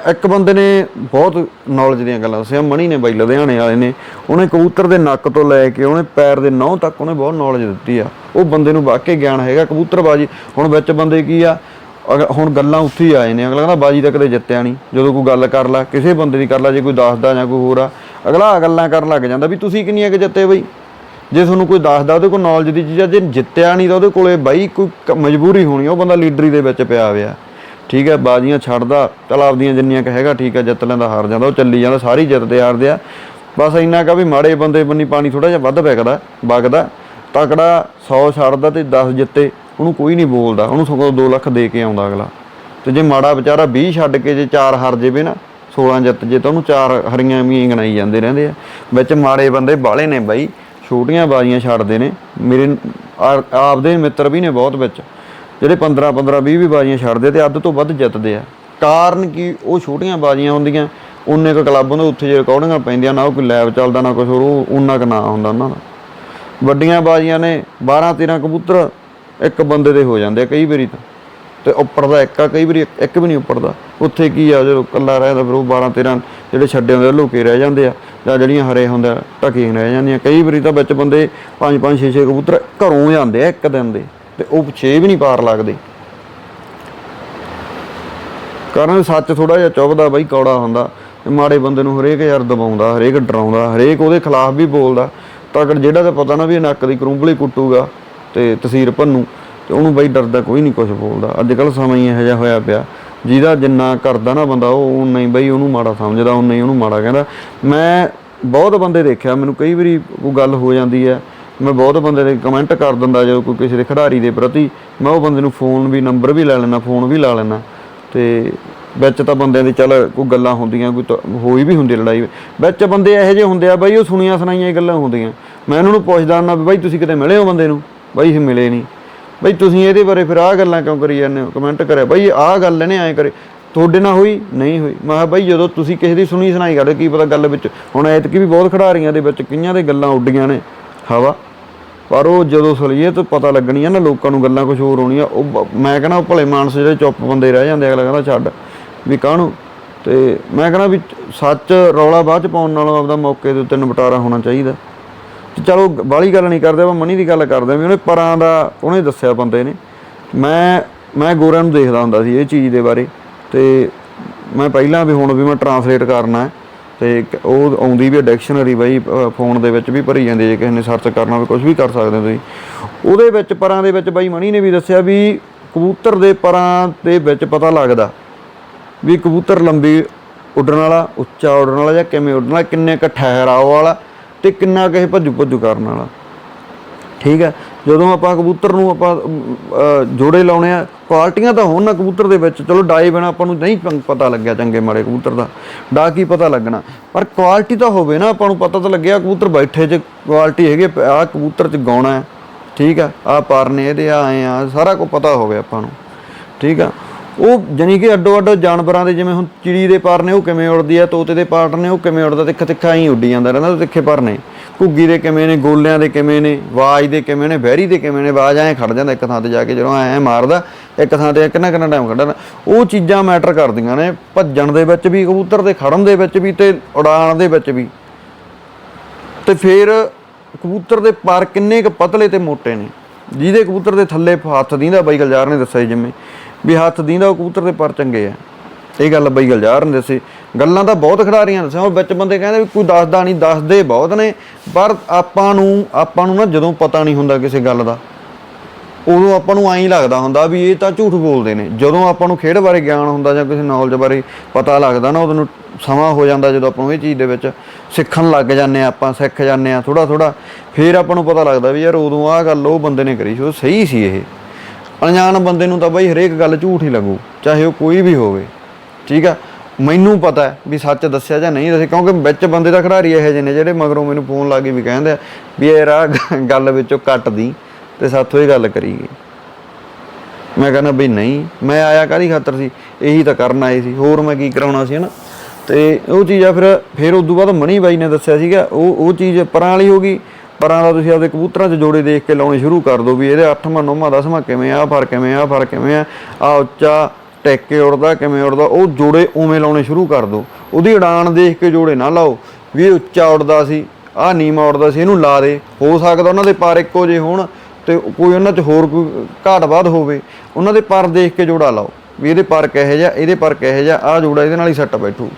ਇੱਕ ਬੰਦੇ ਨੇ ਬਹੁਤ ਨੌਲੇਜ ਦੀਆਂ ਗੱਲਾਂ ਦੱਸੀਆਂ ਮਣੀ ਨੇ ਬਾਈ ਲੁਧਿਆਣੇ ਵਾਲੇ ਨੇ ਉਹਨੇ ਕਬੂਤਰ ਦੇ ਨੱਕ ਤੋਂ ਲੈ ਕੇ ਉਹਨੇ ਪੈਰ ਦੇ ਨਹੁੰ ਤੱਕ ਉਹਨੇ ਬਹੁਤ ਨੌਲੇਜ ਦਿੱਤੀ ਆ। ਉਹ ਬੰਦੇ ਨੂੰ ਵਾਕਈ ਗਿਆਨ ਹੈਗਾ ਕਬੂਤਰਬਾਜੀ ਹੁਣ ਵਿੱਚ ਬੰਦੇ ਕੀ ਆ ਅਗ- ਹੁਣ ਗੱਲਾਂ ਉੱਥੇ ਹੀ ਆਏ ਨੇ ਅਗਲਾ ਕਹਿੰਦਾ ਬਾਜੀ ਤਾਂ ਕਦੇ ਜਿੱਤਿਆ ਨਹੀਂ ਜਦੋਂ ਕੋਈ ਗੱਲ ਕਰ ਲਾ ਕਿਸੇ ਬੰਦੇ ਦੀ ਕਰ ਲਾ ਜੇ ਕੋਈ ਦੱਸਦਾ ਜਾਂ ਕੋਈ ਹੋਰ ਆ ਅਗਲਾ ਗੱਲਾਂ ਕਰਨ ਲੱਗ ਜਾਂਦਾ ਵੀ ਤੁਸੀਂ ਕਿੰਨੀਆਂ ਕਿ ਜਿੱਤੇ ਬਈ? ਜੇ ਤੁਹਾਨੂੰ ਕੋਈ ਦੱਸਦਾ ਉਹਦੇ ਕੋਲ ਨੌਲੇਜ ਦੀ ਚੀਜ਼ ਆ ਜੇ ਜਿੱਤਿਆ ਨਹੀਂ ਤਾਂ ਉਹਦੇ ਕੋਲੇ ਬਾਈ ਕੋਈ ਕ- ਮਜਬੂਰੀ ਹੋਣੀ ਆ, ਉਹ ਬੰਦਾ ਲੀਡਰੀ ਦੇ ਵਿੱਚ ਪਿਆ ਹੋਇਆ। ਠੀਕ ਹੈ, ਬਾਜ਼ੀਆਂ ਛੱਡਦਾ, ਚਲ ਆਪਦੀਆਂ ਜਿੰਨੀਆਂ ਕ ਹੈਗਾ ਠੀਕ ਹੈ, ਜਿੱਤ ਲੈਂਦਾ, ਹਾਰ ਜਾਂਦਾ, ਉਹ ਚੱਲੀ ਜਾਂਦਾ, ਸਾਰੀ ਜਿੱਤਦੇ ਹਾਰਦੇ ਆ। ਬਸ ਇੰਨਾ ਕਾ ਵੀ ਮਾੜੇ ਬੰਦੇ ਬੰਨੀ ਪਾਣੀ ਥੋੜਾ ਜਿਹਾ ਵੱਧ ਪੈਕਦਾ ਵਗਦਾ, ਤਕੜਾ 100 ਛੱਡਦਾ ਤੇ 10 ਜਿੱਤੇ, ਉਹਨੂੰ ਕੋਈ ਨਹੀਂ ਬੋਲਦਾ, ਉਹਨੂੰ ਸਗੋਂ 2 ਲੱਖ ਦੇ ਕੇ ਆਉਂਦਾ ਅਗਲਾ। ਤੇ ਜੇ ਮਾੜਾ ਵਿਚਾਰਾ 20 ਛੱਡ ਕੇ ਜੇ 4 ਹਾਰ ਜਾਵੇ ਨਾ 16 ਜਿੱਤ ਜੇ ਤਾਂ ਉਹਨੂੰ 4 ਹਰੀਆਂ ਵੀ ਗਣਾਈ ਜਾਂਦੇ ਰਹਿੰਦੇ ਆ। ਵਿੱਚ ਮਾੜੇ ਬੰਦੇ ਬਾਲੇ ਨੇ ਬਾਈ, ਛੋਟੀਆਂ ਬਾਜ਼ੀਆਂ ਛੱਡਦੇ ਨੇ, ਮੇਰੇ ਆਪਦੇ ਮਿੱਤਰ ਵੀ ਨੇ ਬਹੁਤ ਵਿੱਚ। ਜਿਹੜੇ 15 15 20 20 ਬਾਜ਼ੀਆਂ ਛੱਡਦੇ ਤੇ ਅੱਧ ਤੋਂ ਵੱਧ ਜਿੱਤਦੇ ਆ। ਕਾਰਨ ਕੀ? ਉਹ ਛੋਟੀਆਂ ਬਾਜ਼ੀਆਂ ਹੁੰਦੀਆਂ ਉਨੇ ਕੁ ਕਲੱਬ ਹੁੰਦੇ ਉੱਥੇ ਜੇ ਰਿਕਾਰਡਿੰਗਾਂ ਪੈਂਦੀਆਂ ਨਾ ਉਹ ਕੋਈ ਲੈਬ ਚੱਲਦਾ ਨਾ ਕੁਝ ਹੋਰ ਉਹ ਉਹਨਾਂ ਕ ਨਾ ਹੁੰਦਾ ਉਹਨਾਂ ਦਾ। ਵੱਡੀਆਂ ਬਾਜ਼ੀਆਂ ਨੇ 12 13 ਕਬੂਤਰ ਇੱਕ ਬੰਦੇ ਦੇ ਹੋ ਜਾਂਦੇ ਆ ਕਈ ਵਾਰੀ ਤਾਂ। ਤੇ ਉੱਪਰ ਦਾ ਇੱਕ ਆ ਕਈ ਵਾਰੀ ਇੱਕ- ਵੀ ਨਹੀਂ ਉੱਪਰਦਾ। ਉੱਥੇ ਕੀ ਆ ਜਦੋਂ ਕੱਲਾ ਰਹਿੰਦਾ ਫਿਰ ਉਹ 12 13 ਜਿਹੜੇ ਛੱਡੇ ਹੁੰਦੇ ਆ, ਲੁਕੇ ਰਹਿ ਜਾਂਦੇ ਆ ਜਾਂ ਜਿਹੜੀਆਂ ਹਰੇ ਹੁੰਦੇ ਆ, ਢਕੇ ਰਹਿ ਜਾਂਦੀਆਂ। ਕਈ ਵਾਰੀ ਤਾਂ ਵਿੱਚ ਬੰਦੇ 5 5 6 6 ਕਬੂਤਰ ਘਰੋਂ ਜਾਂਦੇ ਆ ਇੱਕ ਦਿਨ ਦੇ। ਤੇ ਉਹ 6 ਵੀ ਨਹੀਂ ਪਾਰ ਲੱਗਦੇ। ਕਾਰਨ ਸੱਚ ਥੋੜਾ ਜਿਹਾ ਚੁੱਭਦਾ ਬਾਈ, ਕੌੜਾ ਹੁੰਦਾ ਤੇ ਮਾੜੇ ਬੰਦੇ ਨੂੰ ਹਰੇਕ ਯਾਰ ਦਬਾਉਂਦਾ, ਹਰੇਕ ਡਰਾਉਂਦਾ, ਹਰੇਕ ਉਹਦੇ ਖਿਲਾਫ ਵੀ ਬੋਲਦਾ। ਤਾਂ ਜਿਹੜਾ ਤਾਂ ਪਤਾ ਨਾ ਵੀ ਨੱਕ ਦੀ ਕਰੂੰਬਲੀ ਕੁੱਟੂਗਾ ਤੇ ਤਸੀਰ ਭੰਨੂ ਤੇ ਉਹਨੂੰ ਬਾਈ ਡਰਦਾ ਕੋਈ ਨਹੀਂ ਕੁਝ ਬੋਲਦਾ। ਅੱਜ ਕੱਲ ਸਮਾਂ ਹੀ ਇਹੋ ਜਿਹਾ ਹੋਇਆ ਪਿਆ, ਜਿਹਦਾ ਜਿੰਨਾ ਕਰਦਾ ਨਾ ਬੰਦਾ ਉਹ ਨਹੀਂ ਬਈ ਉਹਨੂੰ ਮਾੜਾ ਸਮਝਦਾ ਉਨਾ ਹੀ ਉਹਨੂੰ ਮਾੜਾ ਕਹਿੰਦਾ। ਮੈਂ ਬਹੁਤ ਬੰਦੇ ਦੇਖਿਆ, ਮੈਨੂੰ ਕਈ ਵਾਰੀ ਕੋਈ ਗੱਲ ਹੋ ਜਾਂਦੀ ਹੈ ਮੈਂ ਬਹੁਤ ਬੰਦੇ ਦੇ ਕਮੈਂਟ ਕਰ ਦਿੰਦਾ ਜਦੋਂ ਕੋਈ ਕਿਸੇ ਦੇ ਖਿਡਾਰੀ ਦੇ ਪ੍ਰਤੀ ਮੈਂ ਉਹ ਬੰਦੇ ਨੂੰ ਫੋਨ ਵੀ ਨੰਬਰ ਵੀ ਲੈ ਲੈਣਾ ਫੋਨ ਵੀ ਲਾ ਲੈਣਾ ਤੇ ਵਿੱਚ ਤਾਂ ਬੰਦਿਆਂ ਦੀ ਚੱਲ ਕੋਈ ਗੱਲਾਂ ਹੁੰਦੀਆਂ, ਕੋਈ ਹੋਈ ਵੀ ਹੁੰਦੀ ਲੜਾਈ। ਵਿੱਚ ਬੰਦੇ ਇਹੋ ਜਿਹੇ ਹੁੰਦੇ ਆ ਬਾਈ ਉਹ ਸੁਣੀਆਂ ਸੁਣਾਈਆਂ ਗੱਲਾਂ ਹੁੰਦੀਆਂ। ਮੈਂ ਉਹਨਾਂ ਨੂੰ ਪੁੱਛਦਾ ਨਾ ਵੀ ਬਾਈ ਤੁਸੀਂ ਕਿਤੇ ਮਿਲੇ ਹੋ ਬੰਦੇ ਨੂੰ? ਬਾਈ ਅਸੀਂ ਮਿਲੇ ਨਹੀਂ। ਬਾਈ ਤੁਸੀਂ ਇਹਦੇ ਬਾਰੇ ਫਿਰ ਆਹ ਗੱਲਾਂ ਕਿਉਂ ਕਰੀ ਜਾਂਦੇ ਹੋ? ਕਮੈਂਟ ਕਰਿਆ, ਬਾਈ ਆਹ ਗੱਲ ਇਹਨੇ ਐਂ ਕਰੇ। ਤੁਹਾਡੇ ਨਾਲ ਹੋਈ? ਨਹੀਂ ਹੋਈ। ਮੈਂ ਕਿਹਾ ਬਾਈ ਜਦੋਂ ਤੁਸੀਂ ਕਿਸੇ ਦੀ ਸੁਣੀ ਸੁਣਾਈ ਕਰਦੇ ਕੀ ਪਤਾ ਗੱਲ ਵਿੱਚ, ਹੁਣ ਐਤਕੀ ਵੀ ਬਹੁਤ ਖਿਡਾਰੀਆਂ ਦੇ ਵਿੱਚ ਕਈਆਂ ਦੇ ਗੱਲਾਂ ਉੱਡੀਆਂ ਨੇ। ਹਵਾ। ਪਰ ਉਹ ਜਦੋਂ ਸਲੀਅਤ ਪਤਾ ਲੱਗਣੀ ਆ ਨਾ ਲੋਕਾਂ ਨੂੰ ਗੱਲਾਂ ਕੁਝ ਹੋਰ ਹੋਣੀਆਂ, ਉਹ ਮੈਂ ਕਹਿੰਦਾ ਉਹ ਭਲੇ ਮਾਨਸ ਜਿਹੜੇ ਚੁੱਪ ਬੰਦੇ ਰਹਿ ਜਾਂਦੇ, ਅਗਲਾ ਕਹਿੰਦਾ ਛੱਡ ਵੀ ਕਾਹਨੂੰ? ਤੇ ਮੈਂ ਕਹਿੰਦਾ ਵੀ ਸੱਚ ਰੌਲਾ ਬਾਅਦ ਚ ਪਾਉਣ ਨਾਲੋਂ ਆਪਦਾ ਮੌਕੇ ਦੇ ਉੱਤੇ ਨਿਪਟਾਰਾ ਹੋਣਾ ਚਾਹੀਦਾ। ਤੇ ਚਲੋ ਬਾਲੀ ਗੱਲ ਨਹੀਂ ਕਰਦੇ, ਆਪਾਂ ਮਨੀ ਦੀ ਗੱਲ ਕਰਦੇ ਵੀ ਉਹਨੇ ਪਰਾਂ ਦਾ ਉਹਨੇ ਦੱਸਿਆ ਬੰਦੇ ਨੇ। ਮੈਂ ਮੈਂ ਗੋਰਿਆਂ ਨੂੰ ਦੇਖਦਾ ਹੁੰਦਾ ਸੀ ਇਹ ਚੀਜ਼ ਦੇ ਬਾਰੇ। ਤੇ ਮੈਂ ਪਹਿਲਾਂ ਵੀ ਹੁਣ ਵੀ ਮੈਂ ਟਰਾਂਸਲੇਟ ਕਰਨਾ ਹੈ। ਤੇ ਉਹ ਆਉਂਦੀ ਵੀ ਡਿਕਸ਼ਨਰੀ ਬਾਈ ਫੋਨ ਦੇ ਵਿੱਚ ਵੀ ਭਰੀ ਜਾਂਦੀ ਜੇ ਕਿਸੇ ਨੇ ਸਰਚ ਕਰਨਾ ਹੋਵੇ ਕੁਝ ਵੀ ਕਰ ਸਕਦੇ ਤੁਸੀਂ। ਉਹਦੇ ਵਿੱਚ ਪਰਾਂ ਦੇ ਵਿੱਚ ਬਾਈ ਮਣੀ ਨੇ ਵੀ ਦੱਸਿਆ ਵੀ ਕਬੂਤਰ ਦੇ ਪਰਾਂ ਦੇ ਵਿੱਚ ਪਤਾ ਲੱਗਦਾ ਵੀ ਕਬੂਤਰ ਲੰਬੀ ਉੱਡਣ ਵਾਲਾ, ਉੱਚਾ ਉੱਡਣ ਵਾਲਾ ਜਾਂ ਕਿਵੇਂ ਉੱਡਣ ਵਾਲਾ, ਕਿੰਨੇ ਕ ਠਹਿਰਾਓ ਵਾਲਾ ਤੇ ਕਿੰਨਾ ਕਿਸੇ ਭੱਜੂ ਭੱਜੂ ਕਰਨ ਵਾਲਾ। ਠੀਕ ਹੈ ਜਦੋਂ ਆਪਾਂ ਕਬੂਤਰ ਨੂੰ ਆਪਾਂ ਜੋੜੇ ਲਾਉਣੇ ਆ, ਕੁਆਲਟੀਆਂ ਤਾਂ ਹੋਣ ਨਾ ਕਬੂਤਰ ਦੇ ਵਿੱਚ। ਚਲੋ ਡਾਈ ਬਿਨਾ ਆਪਾਂ ਨੂੰ ਨਹੀਂ ਪਤਾ ਲੱਗਿਆ ਚੰਗੇ ਮਾੜੇ ਕਬੂਤਰ ਦਾ। ਡਾ ਕੀ ਪਤਾ ਲੱਗਣਾ। ਪਰ ਕੁਆਲਿਟੀ ਤਾਂ ਹੋਵੇ ਨਾ, ਆਪਾਂ ਨੂੰ ਪਤਾ ਤਾਂ ਲੱਗਿਆ ਕਬੂਤਰ ਬੈਠੇ ਚ, ਕੁਆਲਿਟੀ ਹੈਗੀ ਆ ਕਬੂਤਰ ਚ ਗਾਉਣਾ ਹੈ। ਠੀਕ ਆ ਆ ਪਰਨੇ ਇਹਦੇ, ਆ ਆਏ ਆ, ਸਾਰਾ ਕੁਝ ਪਤਾ ਹੋਵੇ ਆਪਾਂ ਨੂੰ। ਠੀਕ ਆ? ਉਹ ਜਾਨੀ ਕਿ ਅੱਡੋ ਅੱਡ ਜਾਨਵਰਾਂ ਦੇ ਜਿਵੇਂ ਹੁਣ ਚਿੜੀ ਦੇ ਪਰ ਨੇ ਉਹ ਕਿਵੇਂ ਉੜਦੀ ਆ, ਤੋਤੇ ਦੇ ਪਾਰ ਨੇ ਉਹ ਕਿਵੇਂ ਉੜਦਾ ਤਿੱਖਾ ਤਿੱਖਾ ਹੀ ਉੱਡੀ ਜਾਂਦਾ ਰਹਿੰਦਾ, ਤਿੱਖੇ ਪਰ ਨੇ ਘੁੱਗੀ ਦੇ ਕਿਵੇਂ ਨੇ, ਗੋਲਿਆਂ ਦੇ ਕਿਵੇਂ ਨੇ, ਆਵਾਜ਼ ਦੇ ਕਿਵੇਂ ਨੇ ਬਹਿਰੀ ਦੇ ਕਿਵੇਂ ਨੇ, ਆਵਾਜ਼ ਐਂ ਖੜ ਜਾਂਦਾ ਇੱਕ ਥਾਂ ਤੇ ਜਾ ਕੇ ਜਦੋਂ ਐਂ ਮਾਰਦਾ, ਇੱਕ ਥਾਂ ਤੇ ਕਿੰਨਾ ਕਿੰਨਾ ਟਾਈਮ ਖੜਨਾ ਉਹ ਚੀਜ਼ਾਂ ਮੈਟਰ ਕਰਦੀਆਂ ਨੇ, ਭੱਜਣ ਦੇ ਵਿੱਚ ਵੀ, ਕਬੂਤਰ ਦੇ ਖੜਨ ਦੇ ਵਿੱਚ ਵੀ ਤੇ ਉਡਾਣ ਦੇ ਵਿੱਚ ਵੀ। ਤੇ ਫਿਰ ਕਬੂਤਰ ਦੇ ਪਰ ਕਿੰਨੇ ਕੁ ਪਤਲੇ ਤੇ ਮੋਟੇ ਨੇ। ਜਿਹਦੇ ਕਬੂਤਰ ਦੇ ਥੱਲੇ ਹੱਥ ਦੀਂਦਾ, ਬਾਈ ਗਲਜਾਰ ਨੇ ਦੱਸਿਆ ਜਿਵੇਂ, ਵੀ ਹੱਥ ਦੀਂਦਾ, ਉਹ ਕਬੂਤਰ ਦੇ ਪਰ ਚੰਗੇ ਆ। ਇਹ ਗੱਲ ਬਾਈ ਗਲਜਾਰ ਨੇ ਦੱਸੀ। ਗੱਲਾਂ ਤਾਂ ਬਹੁਤ ਖਿਡਾਰੀਆਂ ਦੱਸਿਆ ਉਹ ਵਿੱਚ ਬੰਦੇ ਕਹਿੰਦੇ ਵੀ ਕੋਈ ਦੱਸਦਾ ਨਹੀਂ, ਦੱਸਦੇ ਬਹੁਤ ਨੇ, ਪਰ ਆਪਾਂ ਨੂੰ ਆਪਾਂ ਨੂੰ ਨਾ ਜਦੋਂ ਪਤਾ ਨਹੀਂ ਹੁੰਦਾ ਕਿਸੇ ਗੱਲ ਦਾ, ਉਦੋਂ ਆਪਾਂ ਨੂੰ ਐਂ ਲੱਗਦਾ ਹੁੰਦਾ ਵੀ ਇਹ ਤਾਂ ਝੂਠ ਬੋਲਦੇ ਨੇ। ਜਦੋਂ ਆਪਾਂ ਨੂੰ ਖੇਡ ਬਾਰੇ ਗਿਆਨ ਹੁੰਦਾ ਜਾਂ ਕਿਸੇ ਨੌਲੇਜ ਬਾਰੇ ਪਤਾ ਲੱਗਦਾ ਨਾ, ਉਦੋਂ ਨੂੰ ਸਮਾਂ ਹੋ ਜਾਂਦਾ ਜਦੋਂ ਆਪਾਂ ਨੂੰ ਇਹ ਚੀਜ਼ ਦੇ ਵਿੱਚ ਸਿੱਖਣ ਲੱਗ ਜਾਂਦੇ ਆ ਆਪਾਂ ਸਿੱਖ ਜਾਂਦੇ ਆ ਥੋੜਾ ਥੋੜਾ ਫਿਰ ਆਪਾਂ ਨੂੰ ਪਤਾ ਲੱਗਦਾ ਵੀ ਯਾਰ ਉਦੋਂ ਆਹ ਗੱਲ ਉਹ ਬੰਦੇ ਨੇ ਕਰੀ ਸੀ, ਉਹ ਸਹੀ ਸੀ ਇਹ। ਅਣਜਾਣ ਬੰਦੇ ਨੂੰ ਤਾਂ ਬਈ ਹਰੇਕ ਗੱਲ ਝੂਠ ਹੀ ਲੱਗੂ, ਚਾਹੇ ਉਹ ਕੋਈ ਵੀ ਹੋਵੇ। ਠੀਕ ਆ? ਮੈਨੂੰ ਪਤਾ ਵੀ ਸੱਚ ਦੱਸਿਆ ਜਾਂ ਨਹੀਂ ਦੱਸਿਆ, ਕਿਉਂਕਿ ਵਿੱਚ ਬੰਦੇ ਦਾ ਖਿਡਾਰੀ ਇਹੋ ਜਿਹੇ ਨੇ ਜਿਹੜੇ ਮਗਰੋਂ ਮੈਨੂੰ ਫੋਨ ਲਾ ਕੇ ਵੀ ਕਹਿੰਦੇ ਆ ਵੀ ਇਹ ਰਾਹ ਗੱਲ ਵਿੱਚੋਂ ਕੱਟ ਦੀ ਤੇ ਸਾਥੋਂ ਹੀ ਗੱਲ ਕਰੀ ਗਈ ਮੈਂ ਕਹਿੰਦਾ ਬਈ ਨਹੀਂ, ਮੈਂ ਆਇਆ ਕਾਹਦੀ ਖਾਤਰ ਸੀ? ਇਹੀ ਤਾਂ ਕਰਨ ਆਏ ਸੀ। ਹੋਰ ਮੈਂ ਕੀ ਕਰਾਉਣਾ ਸੀ, ਹਨਾ? ਤੇ ਉਹ ਚੀਜ਼ ਆ ਫਿਰ ਫਿਰ ਉਦੋਂ ਬਾਅਦ ਮਣੀ ਬਾਈ ਨੇ ਦੱਸਿਆ ਸੀਗਾ, ਉਹ ਉਹ ਚੀਜ਼ ਪਰਾਂ ਵਾਲੀ ਹੋ ਗਈ। ਪਰਾਂ ਦਾ ਤੁਸੀਂ ਆਪਦੇ ਕਬੂਤਰਾਂ 'ਚ ਜੋੜੇ ਦੇਖ ਕੇ ਲਾਉਣੇ ਸ਼ੁਰੂ ਕਰ ਦਿਓ ਵੀ ਇਹਦੇ 8ਵਾਂ 9ਵਾਂ 10ਵਾਂ ਕਿਵੇਂ ਆ ਫ਼ਰਕ ਕਿਵੇਂ ਆ ਫ਼ਰਕ ਕਿਵੇਂ ਆ ਆ ਉੱਚਾ ਟਿਕ ਕੇ ਉੜਦਾ, ਕਿਵੇਂ ਉੜਦਾ, ਉਹ ਜੋੜੇ ਉਵੇਂ ਲਾਉਣੇ ਸ਼ੁਰੂ ਕਰ ਦਿਓ ਉਹਦੀ ਉਡਾਨ ਦੇਖ ਕੇ ਜੋੜੇ ਨਾ ਲਾਓ। ਵੀ ਇਹ ਉੱਚਾ ਉੜਦਾ ਸੀ, ਆਹ ਨੀਵਾਂ ਉੜਦਾ ਸੀ, ਇਹਨੂੰ ਲਾ ਦੇ। ਹੋ ਸਕਦਾ ਉਹਨਾਂ ਦੇ ਪਰ ਇੱਕੋ ਜਿਹੇ ਹੋਣ ਤੇ ਕੋਈ ਉਹਨਾਂ 'ਚ ਹੋਰ ਕੋਈ ਘਾਟ ਬਾਦ ਹੋਵੇ। ਉਹਨਾਂ ਦੇ ਪਰ ਦੇਖ ਕੇ ਜੋੜਾ ਲਾਓ। ਵੀ ਇਹਦੇ ਪਰ ਕਿਹੋ ਜਿਹਾ, ਇਹਦੇ ਪਰ ਕਿਹੋ ਜਿਹਾ, ਆਹ ਜੋੜਾ ਇਹਦੇ ਨਾਲ ਹੀ ਸੱਟ ਬੈਠੂ।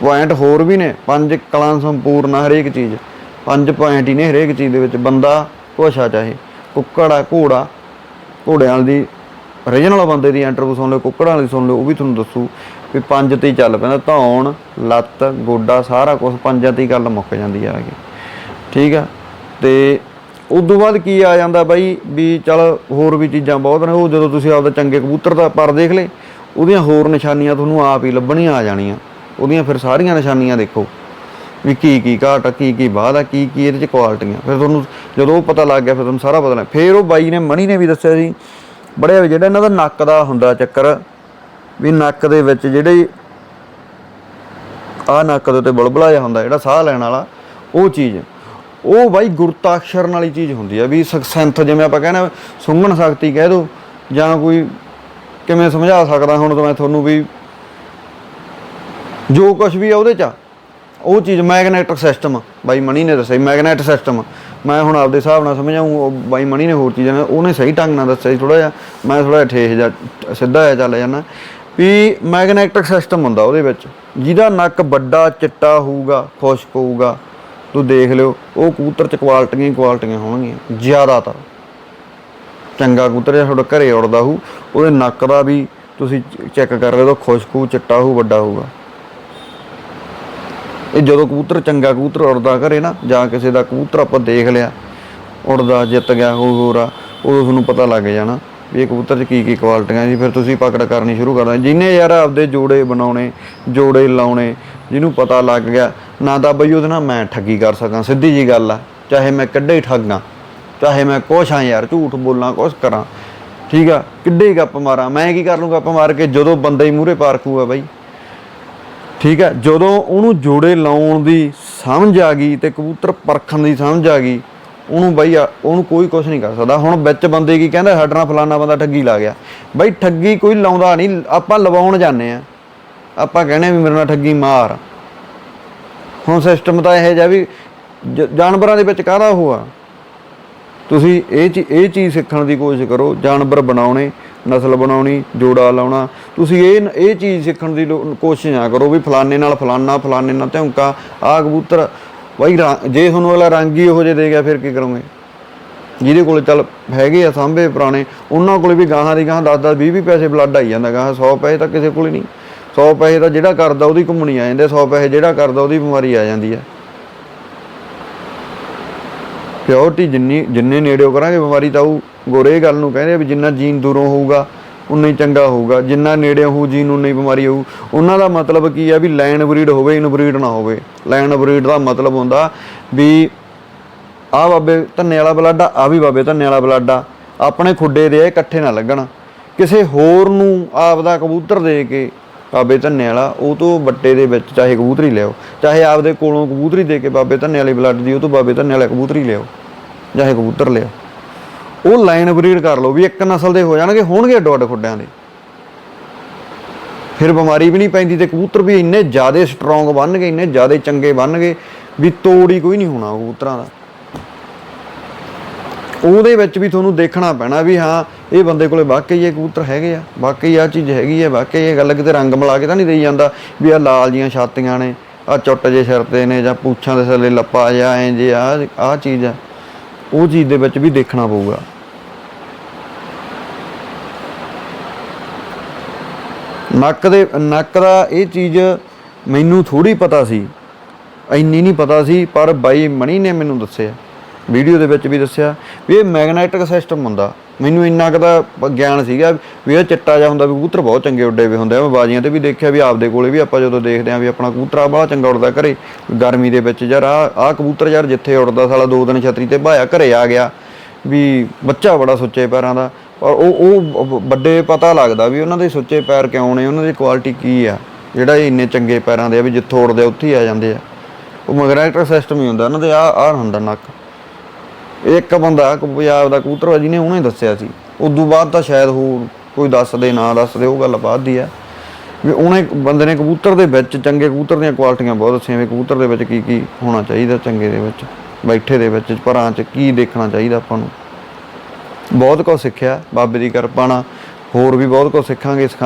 ਪੁਆਇੰਟ ਹੋਰ ਵੀ ਨੇ, ਪੰਜ ਕਲਾਂ ਸੰਪੂਰਨ ਹਰੇਕ ਚੀਜ਼। ਪੰਜ ਪੁਆਇੰਟ ਹੀ ਨੇ ਹਰੇਕ ਚੀਜ਼ ਦੇ ਵਿੱਚ, ਬੰਦਾ ਕੋਸ਼ਾ ਚਾਹੇ, ਕੁੱਕੜ ਆ, ਘੋੜਾ, ਘੋੜਿਆਂ ਦੀ ਰੀਜਨਲ ਬੰਦੇ ਦੀ ਇੰਟਰਵਿਊ ਸੁਣ ਲਿਓ, ਕੁੱਕੜਾਂ ਵਾਲੀ ਸੁਣ ਲਿਓ, ਉਹ ਵੀ ਤੁਹਾਨੂੰ ਦੱਸੂ ਵੀ ਪੰਜ ਤੇ ਹੀ ਚੱਲ ਪੈਂਦਾ, ਧੌਣ, ਲੱਤ, ਗੋਡਾ, ਸਾਰਾ ਕੁਝ ਪੰਜਾਂ ਤੇ ਹੀ ਗੱਲ ਮੁੱਕ ਜਾਂਦੀ ਆ ਕੇ। ਠੀਕ ਆ? ਤੇ ਤੋਂ ਬਾਅਦ ਕੀ ਆ ਜਾਂਦਾ ਬਾਈ ਵੀ ਚਲ ਹੋਰ ਵੀ ਚੀਜ਼ਾਂ ਬਹੁਤ ਨੇ, ਉਹ ਜਦੋਂ ਤੁਸੀਂ ਆਪਦਾ ਚੰਗੇ ਕਬੂਤਰ ਦਾ ਪਰ ਦੇਖ ਲੇ ਉਹਦੀਆਂ ਹੋਰ ਨਿਸ਼ਾਨੀਆਂ ਤੁਹਾਨੂੰ ਆਪ ਹੀ ਲੱਭਣੀਆਂ ਆ ਜਾਣੀਆਂ, ਉਹਦੀਆਂ ਫਿਰ ਸਾਰੀਆਂ ਨਿਸ਼ਾਨੀਆਂ ਦੇਖੋ ਵੀ ਕੀ ਕੀ ਘਾਟ ਆ, ਕੀ ਕੀ ਬਾਤ ਆ, ਕੀ ਕੀ ਇਹਦੇ ਚ ਕੁਆਲਿਟੀਆਂ ਫਿਰ ਤੁਹਾਨੂੰ ਜਦੋਂ ਉਹ ਪਤਾ ਲੱਗ ਗਿਆ, ਫਿਰ ਤੁਹਾਨੂੰ ਸਾਰਾ ਪਤਾ ਲੱਗ ਫਿਰ ਉਹ ਬਾਈ ਨੇ ਮਣੀ ਨੇ ਵੀ ਦੱਸਿਆ ਸੀ ਬੜੇ ਜਿਹੜਾ ਇਹਨਾਂ ਦਾ ਨੱਕ ਦਾ ਹੁੰਦਾ ਚੱਕਰ, ਵੀ ਨੱਕ ਦੇ ਵਿੱਚ ਜਿਹੜੇ ਆ ਨੱਕ ਦੇ ਉੱਤੇ ਬੁਲਬੁਲਾ ਜਿਹਾ ਹੁੰਦਾ, ਜਿਹੜਾ ਸਾਹ ਲੈਣ ਵਾਲਾ, ਉਹ ਚੀਜ਼। ਉਹ ਬਾਈ ਗੁਰਤਾਕਸ਼ਰਨ ਵਾਲੀ ਚੀਜ਼ ਹੁੰਦੀ ਆ, ਵੀ ਸੰਥ ਜਿਵੇਂ ਆਪਾਂ ਕਹਿੰਦੇ ਸੁੰਘਣ ਸ਼ਕਤੀ ਕਹਿ ਦੋ, ਜਾਂ ਕੋਈ ਕਿਵੇਂ ਸਮਝਾ ਸਕਦਾ ਹੁਣ ਤਾਂ ਮੈਂ ਤੁਹਾਨੂੰ ਵੀ। ਜੋ ਕੁਝ ਵੀ ਆ ਉਹਦੇ ਚ ਉਹ ਚੀਜ਼ ਮੈਗਨੈਟਿਕ ਸਿਸਟਮ ਬਾਈ ਮਣੀ ਨੇ ਦੱਸਿਆ ਮੈਗਨੈਟਿਕ ਸਿਸਟਮ ਮੈਂ ਹੁਣ ਆਪਦੇ ਹਿਸਾਬ ਨਾਲ ਸਮਝਾਉਂ ਉਹ ਬਾਈ ਮਣੀ ਨੇ ਹੋਰ ਚੀਜ਼ਾਂ ਉਹਨੇ ਸਹੀ ਢੰਗ ਨਾਲ ਦੱਸਿਆ ਥੋੜਾ ਜਿਹਾ। ਮੈਂ ਥੋੜਾ ਜਿਹਾ ਠੇਸ ਜਾ, ਸਿੱਧਾ ਜਿਹਾ ਚੱਲ ਜਾਂਦਾ। ਵੀ ਮੈਗਨੈਟਿਕ ਸਿਸਟਮ ਹੁੰਦਾ ਉਹਦੇ ਵਿੱਚ। ਜਿਹਦਾ ਨੱਕ ਵੱਡਾ ਚਿੱਟਾ ਹੋਊਗਾ, ਖੁਸ਼ਕ ਹੋਊਗਾ, ਤੂੰ ਦੇਖ ਲਿਓ, ਉਹ ਕਬੂਤਰ ਚ ਕੁਆਲਟੀਆਂ ਹੀ ਕੁਆਲਟੀਆਂ ਹੋਣਗੀਆਂ, ਜ਼ਿਆਦਾਤਰ। ਚੰਗਾ ਕਬੂਤਰ ਜਿਹੜਾ ਤੁਹਾਡੇ ਘਰੇ ਉੜਦਾ ਹੋਊ, ਉਹਦੇ ਨੱਕ ਦਾ ਵੀ ਤੁਸੀਂ ਚੈੱਕ ਕਰ ਰਹੇ ਤਾਂ ਖੁਸ਼ਕ ਹੋਊ, ਚਿੱਟਾ ਹੋਊ, ਵੱਡਾ ਹੋਊਗਾ। ਇਹ ਜਦੋਂ ਕਬੂਤਰ ਚੰਗਾ ਕਬੂਤਰ ਉੜਦਾ ਘਰੇ ਨਾ, ਜਾਂ ਕਿਸੇ ਦਾ ਕਬੂਤਰ ਆਪਾਂ ਦੇਖ ਲਿਆ, ਉੜਦਾ, ਜਿੱਤ ਗਿਆ, ਹੋ ਹੋਰ ਆ ਉਦੋਂ ਤੁਹਾਨੂੰ ਪਤਾ ਲੱਗ ਜਾਣਾ ਵੀ ਇਹ ਕਬੂਤਰ 'ਚ ਕੀ ਕੀ ਕੁਆਲਿਟੀਆਂ ਜੀ ਫਿਰ ਤੁਸੀਂ ਪਕੜ ਕਰਨੀ ਸ਼ੁਰੂ ਕਰ ਦੇਣੀ ਜਿਹਨੇ ਯਾਰ ਆਪਦੇ ਜੋੜੇ ਬਣਾਉਣੇ, ਜੋੜੇ ਲਾਉਣੇ, ਜਿਹਨੂੰ ਪਤਾ ਲੱਗ ਗਿਆ, ਨਾ ਤਾਂ ਬਈ ਉਹਦੇ ਨਾਲ ਮੈਂ ਠੱਗੀ ਕਰ ਸਕਾਂ, ਸਿੱਧੀ ਜੀ ਗੱਲ ਆ। ਚਾਹੇ ਮੈਂ ਕੱਢੇ ਹੀ ਠੱਗਾਂ ਚਾਹੇ ਮੈਂ ਕੁਛ ਹਾਂ ਯਾਰ, ਝੂਠ ਬੋਲਾਂ, ਕੁਛ ਕਰਾਂ। ਠੀਕ ਆ, ਕਿੱਡੇ ਹੀ ਗੱਪ ਮਾਰਾਂ। ਮੈਂ ਕੀ ਕਰ ਲੂੰ ਗੱਪ ਮਾਰ ਕੇ, ਜਦੋਂ ਬੰਦਾ ਹੀ ਮੂਹਰੇ ਪਾਰਕੂਗਾ ਬਾਈ। ਠੀਕ ਹੈ, ਜਦੋਂ ਉਹਨੂੰ ਜੋੜੇ ਲਾਉਣ ਦੀ ਸਮਝ ਆ ਗਈ ਤੇ ਕਬੂਤਰ ਪਰਖਣ ਦੀ ਸਮਝ ਆ ਗਈ, ਉਹਨੂੰ ਬਈ ਉਹਨੂੰ ਕੋਈ ਕੁਝ ਨਹੀਂ ਕਰ ਸਕਦਾ। ਹੁਣ ਵਿੱਚ ਬੰਦੇ ਕੀ ਕਹਿੰਦਾ, ਸਾਡੇ ਨਾਲ ਫਲਾਨਾ ਬੰਦਾ ਠੱਗੀ ਲਾ ਗਿਆ। ਬਈ ਠੱਗੀ ਕੋਈ ਲਾਉਂਦਾ ਨਹੀਂ, ਆਪਾਂ ਲਵਾਉਣ ਜਾਂਦੇ ਆ ਆਪਾਂ ਕਹਿੰਦੇ ਵੀ ਮੇਰੇ ਨਾਲ ਠੱਗੀ ਮਾਰ। ਹੁਣ ਸਿਸਟਮ ਤਾਂ ਇਹ ਜਿਹਾ ਵੀ ਜਾਨਵਰਾਂ ਦੇ ਵਿੱਚ ਕਾਹਦਾ ਹੋਆ ਤੁਸੀਂ ਇਹ ਚੀ, ਇਹ ਚੀਜ਼ ਸਿੱਖਣ ਦੀ ਕੋਸ਼ਿਸ਼ ਕਰੋ, ਜਾਨਵਰ ਬਣਾਉਣੇ। ਨਸਲ ਬਣਾਉਣੀ, ਜੋੜਾ ਲਾਉਣਾ। ਤੁਸੀਂ ਇਹ ਇਹ ਚੀਜ਼ ਸਿੱਖਣ ਦੀ ਲੋ- ਕੋਸ਼ਿਸ਼ ਨਾ ਕਰੋ ਵੀ ਫਲਾਣੇ ਨਾਲ ਫਲਾਨਾ, ਫਲਾਣੇ ਨਾਲ ਧੌਂਕਾ ਆ ਕਬੂਤਰ। ਬਈ ਰਾਂ- ਜੇ ਤੁਹਾਨੂੰ ਅਗਲਾ ਰੰਗ ਹੀ ਉਹੋ ਜਿਹੇ ਦੇ ਗਿਆ, ਫਿਰ ਕੀ ਕਰੋਗੇ? ਜਿਹਦੇ ਕੋਲ ਚੱਲ ਹੈਗੇ ਆ ਸਾਂਭੇ ਪੁਰਾਣੇ, ਉਹਨਾਂ ਕੋਲੇ ਵੀ ਗਾਹਾਂ ਦੀ ਗਾਹਾਂ 10 10 20 20 ਪੈਸੇ ਬਲੱਡ ਆਈ ਜਾਂਦਾ ਗਾਹਾਂ। 100 ਪੈਸੇ ਤਾਂ ਕਿਸੇ ਕੋਲ ਹੀ ਨਹੀਂ। 100 ਪੈਸੇ ਤਾਂ ਜਿਹੜਾ ਕਰਦਾ ਉਹਦੀ ਘੁੰਮਣੀ ਆ ਜਾਂਦੇ 100 ਪੈਸੇ ਜਿਹੜਾ ਕਰਦਾ ਉਹਦੀ ਬਿਮਾਰੀ ਆ ਜਾਂਦੀ ਆ ਪਿਓਰਟੀ ਜਿੰਨੀ ਜਿੰਨੇ ਨੇੜਿਓ ਕਰਾਂਗੇ, ਬਿਮਾਰੀ ਤਾਂ ਉਹ ਗੋਰੇ ਇਹ ਗੱਲ ਨੂੰ ਕਹਿੰਦੇ ਵੀ ਜਿੰਨਾ ਜੀਨ ਦੂਰੋਂ ਹੋਊਗਾ, ਉਨਾ ਹੀ ਚੰਗਾ ਹੋਊਗਾ, ਜਿੰਨਾ ਨੇੜੇ ਹੋਊ ਜੀਨ, ਉਨਾ ਹੀ ਬਿਮਾਰੀ ਹੋਊ। ਉਹਨਾਂ ਦਾ ਮਤਲਬ ਕੀ ਆ ਵੀ ਲਾਈਨ ਬਰੀਡ ਹੋਵੇ ਇਨਬਰੀਡ ਨਾ ਹੋਵੇ। ਲਾਈਨ ਬਰੀਡ ਦਾ ਮਤਲਬ ਹੁੰਦਾ ਵੀ ਆ ਬਾਬੇ ਧੰਨੇ ਵਾਲਾ ਬਲੱਡ ਆ ਵੀ ਬਾਬੇ ਧੰਨੇ ਵਾਲਾ ਬਲੱਡ ਆ। ਆਪਣੇ ਖੁੱਡੇ ਦੇ ਇਕੱਠੇ ਨਾ ਲੱਗਣ। ਕਿਸੇ ਹੋਰ ਨੂੰ ਆਪ ਦਾ ਕਬੂਤਰ ਦੇ ਕੇ ਬਾਬੇ ਧੰਨੇ ਵਾਲਾ, ਉਹ ਤੋਂ ਵੱਟੇ ਦੇ ਵਿੱਚ ਚਾਹੇ ਕਬੂਤਰੀ ਲਿਆਓ, ਚਾਹੇ ਆਪਦੇ ਕੋਲੋਂ ਕਬੂਤਰੀ ਦੇ ਕੇ ਬਾਬੇ ਧੰਨੇ ਵਾਲੀ ਬਲੱਡ ਦੀ, ਉਹ ਤੋਂ ਬਾਬੇ ਧੰਨੇ ਵਾਲਾ ਕਬੂਤਰੀ ਲਿਆਓ ਚਾਹੇ ਕਬੂਤਰ ਲਿਆ। ਉਹ ਲਾਈਨ ਬਰੀਡ ਕਰ ਲਓ ਵੀ ਇੱਕ ਨਸਲ ਦੇ ਹੋ ਜਾਣਗੇ, ਹੋਣਗੇ ਅੱਡੋ ਖੁੱਡਿਆਂ ਦੇ। ਫਿਰ ਬਿਮਾਰੀ ਵੀ ਨਹੀਂ ਪੈਂਦੀ ਤੇ ਕਬੂਤਰ ਵੀ ਇੰਨੇ ਜ਼ਿਆਦਾ ਸਟਰੋਂਗ ਬਣਨਗੇ, ਇੰਨੇ ਜ਼ਿਆਦਾ ਚੰਗੇ ਬਣਨਗੇ ਵੀ ਤੋੜ ਕੋਈ ਨਹੀਂ ਹੋਣਾ ਕਬੂਤਰਾਂ ਦਾ। ਉਹਦੇ ਵਿੱਚ ਵੀ ਤੁਹਾਨੂੰ ਦੇਖਣਾ ਪੈਣਾ ਵੀ ਹਾਂ, ਇਹ ਬੰਦੇ ਕੋਲੇ ਵਾਕਈ ਇਹ ਕਬੂਤਰ ਹੈਗੇ ਆ, ਵਾਕਈ ਆ ਚੀਜ਼ ਹੈਗੀ ਆ, ਵਾਕਈ ਇਹ ਗੱਲ ਕਿਤੇ ਰੰਗ ਮਿਲਾ ਕੇ ਤਾਂ ਨਹੀਂ ਦੇਈ ਜਾਂਦਾ ਵੀ ਆ ਲਾਲ ਜੀਆਂ ਛਾਤੀਆਂ ਨੇ ਆ ਚੁੱਟ ਜੇ ਸਿਰ ਤੇ ਨੇ ਜਾਂ ਪੂਛਾਂ ਦੇ ਥੱਲੇ ਲੱਪਾ ਜਾਂ ਐਂ ਜੇ ਆ ਆ ਚੀਜ਼ ਆ। ਉਹ ਚੀਜ਼ ਦੇ ਵਿੱਚ ਵੀ ਦੇਖਣਾ ਪਊਗਾ। ਨੱਕ ਦੇ, ਨੱਕ ਦਾ ਇਹ ਚੀਜ਼ ਮੈਨੂੰ ਥੋੜੀ ਪਤਾ ਸੀ। ਇੰਨੀ ਨਹੀਂ ਪਤਾ ਸੀ, ਪਰ ਬਾਈ ਮਣੀ ਨੇ ਮੈਨੂੰ ਦੱਸਿਆ। ਵੀਡੀਓ ਦੇ ਵਿੱਚ ਵੀ ਦੱਸਿਆ ਵੀ ਇਹ ਮੈਗਨੈਟਿਕ ਸਿਸਟਮ ਹੁੰਦਾ। ਮੈਨੂੰ ਇੰਨਾ ਕੁ ਦਾ ਗਿਆਨ ਸੀਗਾ ਵੀ ਇਹ ਚਿੱਟਾ ਜਿਹਾ ਹੁੰਦਾ, ਵੀ ਕਬੂਤਰ ਬਹੁਤ ਚੰਗੇ ਉੱਡੇ ਵੀ ਹੁੰਦੇ ਆ। ਮੈਂ ਬਾਜ਼ੀਆਂ ਤੇ ਵੀ ਦੇਖਿਆ ਵੀ ਆਪਦੇ ਕੋਲੇ ਵੀ ਆਪਾਂ ਜਦੋਂ ਦੇਖਦੇ ਆਂ ਵੀ ਆਪਣਾ ਕਬੂਤਰ ਆ ਬੜਾ ਚੰਗਾ ਉੱਡਦਾ ਘਰੇ। ਗਰਮੀ ਦੇ ਵਿੱਚ ਯਾਰ ਆ ਆ ਕਬੂਤਰ ਯਾਰ ਜਿੱਥੇ ਉੱਡਦਾ ਸਾਲਾ ਦੋ ਦਿਨ ਛਤਰੀ ਤੇ ਭਾਇਆ ਘਰੇ ਆ ਗਿਆ। ਵੀ ਬੱਚਾ ਬੜਾ ਸੁੱਚੇ ਪੈਰਾਂ ਦਾ। ਔਰ ਉਹ ਉਹ ਵੱਡੇ ਪਤਾ ਲੱਗਦਾ ਵੀ ਉਹਨਾਂ ਦੇ ਸੁੱਚੇ ਪੈਰ ਕਿਉਂ ਨੇ, ਉਹਨਾਂ ਦੀ ਕੁਆਲਿਟੀ ਕੀ ਆ? ਜਿਹੜਾ ਇਹ ਇੰਨੇ ਚੰਗੇ ਪੈਰਾਂ ਦੇ ਆ ਵੀ ਜਿੱਥੋਂ ਉੱਡਦੇ ਆ, ਉੱਥੇ ਹੀ ਆ ਜਾਂਦੇ ਆ। ਉਹ ਮੈਗਨੈਟਿਕ ਸਿਸਟਮ ਹੀ ਹੁੰਦਾ, ਉਹਨਾਂ ਦੇ ਆ ਆ ਹੁੰਦਾ ਨੱਕ। ਇੱਕ ਬੰਦਾ ਕ- ਪੰਜਾਬ ਦਾ ਕਬੂਤਰ ਵਾ ਜਿਹਨੇ ਉਹਨੇ ਦੱਸਿਆ ਸੀ। ਉਦੋਂ ਬਾਅਦ ਤਾਂ ਸ਼ਾਇਦ ਹੋਰ ਕੋਈ ਦੱਸਦੇ, ਨਾ ਦੱਸਦੇ, ਉਹ ਗੱਲ ਬਾਅਦ ਦੀ ਆ। ਵੀ ਉਹਨੇ ਬੰਦੇ ਨੇ ਕਬੂਤਰ ਦੇ ਵਿੱਚ, ਚੰਗੇ ਕਬੂਤਰ ਦੀਆਂ ਕੁਆਲਿਟੀਆਂ ਬਹੁਤ ਦੱਸੀਆਂ ਵੀ ਕਬੂਤਰ ਦੇ ਵਿੱਚ ਕੀ ਕੀ ਹੋਣਾ ਚਾਹੀਦਾ ਚੰਗੇ ਦੇ ਵਿੱਚ, ਬੈਠੇ ਦੇ ਵਿੱਚ, ਭਰਾਂ 'ਚ ਕੀ ਦੇਖਣਾ ਚਾਹੀਦਾ ਆਪਾਂ ਨੂੰ। ਬਹੁਤ ਕੁਝ ਸਿੱਖਿਆ, ਬਾਬੇ ਦੀ ਕਿਰਪਾ ਨਾਲ। ਹੋਰ ਵੀ ਬਹੁਤ ਕੁਝ ਸਿੱਖਾਂਗੇ ਸਿਖਾ-